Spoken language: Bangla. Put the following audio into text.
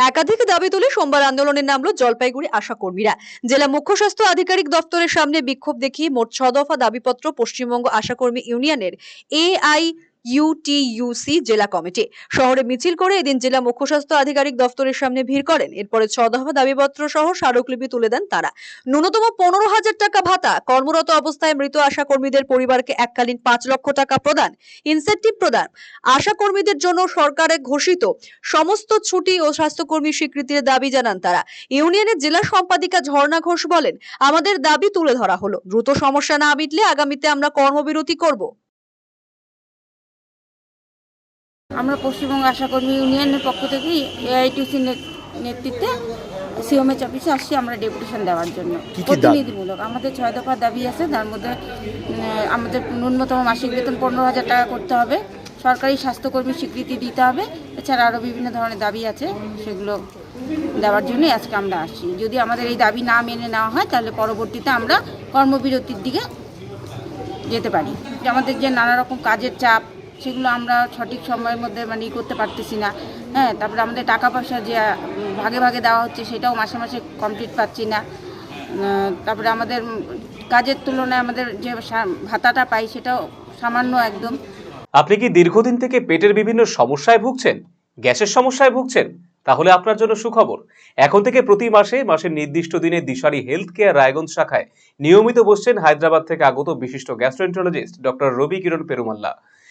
একাধিক দাবি তুলে সোমবার আন্দোলনে নামলো জলপাইগুড়ি আশা কর্মীরা জেলা মুখ্য স্বাস্থ্য আধিকারিক দপ্তরের সামনে বিক্ষোভ দেখিয়ে মোট ছ দফা দাবিপত্র পশ্চিমবঙ্গ আশাকর্মী ইউনিয়নের এআই ইউটিইউসি জেলা কমিটি। শহরে মিছিল করে এদিন জেলা মুখ্য স্বাস্থ্য আধিকারিক দপ্তরের সামনে ভিড় করেন। এরপরে ছ দফা দাবিপত্র সহ স্মারকলিপি তুলে দেন তারা। ন্যূনতম পনেরো হাজার টাকা ভাতা, কর্মরত অবস্থায় মৃত আশা কর্মীদের পরিবারকে এককালীন পাঁচ লক্ষ টাকা প্রদান ইনসেন্টিভ প্রদান। আশা কর্মীদের জন্য সরকারে ঘোষিত সমস্ত ছুটি ও স্বাস্থ্যকর্মী স্বীকৃতির দাবি জানান তারা। ইউনিয়নের জেলা সম্পাদিকা ঝর্ণা ঘোষ বলেন, আমাদের দাবি তুলে ধরা হলো। দ্রুত সমস্যা না মিটলে আগামীতে আমরা কর্মবিরতি করব। আমরা পশ্চিমবঙ্গ আশাকর্মী ইউনিয়নের পক্ষ থেকে এআইটিউসি নেতৃত্বে সিওমএচ অফিসে আসছি আমরা ডেপুটেশন দেওয়ার জন্য? প্রতিনিধিমূলক। আমাদের ছয় দফা দাবি আছে তার মধ্যে আমাদের ন্যূনতম মাসিক বেতন পনেরো হাজার টাকা করতে হবে। সরকারি স্বাস্থ্যকর্মী স্বীকৃতি দিতে হবে। এছাড়া আরও বিভিন্ন ধরনের দাবি আছে সেগুলো দেওয়ার জন্যই আজকে আমরা আসছি। যদি আমাদের এই দাবি না মেনে নেওয়া হয় তাহলে পরবর্তীতে আমরা কর্মবিরতির দিকে যেতে পারি। যে আমাদের যে নানা রকম কাজের চাপ সেগুলো আমরা সঠিক সময়ের মধ্যে মানে ই করতে পারতেছি না। হ্যাঁ তারপরে আমাদের টাকা পয়সা যে ভাগে ভাগে দেওয়া হচ্ছে সেটাও মাসে মাসে কমপ্লিট পাচ্ছি না। তারপরে আমাদের কাজের তুলনায় আমাদের যে ভাতাটা পাই সেটাও সামান্য একদম। আপনি কি দীর্ঘদিন থেকে পেটের বিভিন্ন সমস্যায় ভুগছেন? গ্যাসের সমস্যায় ভুগছেন? তাহলে আপনার জন্য সুখবর। এখন থেকে প্রতি মাসে মাসের নির্দিষ্ট দিনে দিশারি হেলথ কেয়ার রায়গঞ্জ শাখায় নিয়মিত বসছেন হায়দ্রাবাদ থেকে আগত বিশিষ্ট গ্যাস্ট্রোএন্টারোলজিস্ট ডক্টর রবি কিরণ পেরুমাল্লা।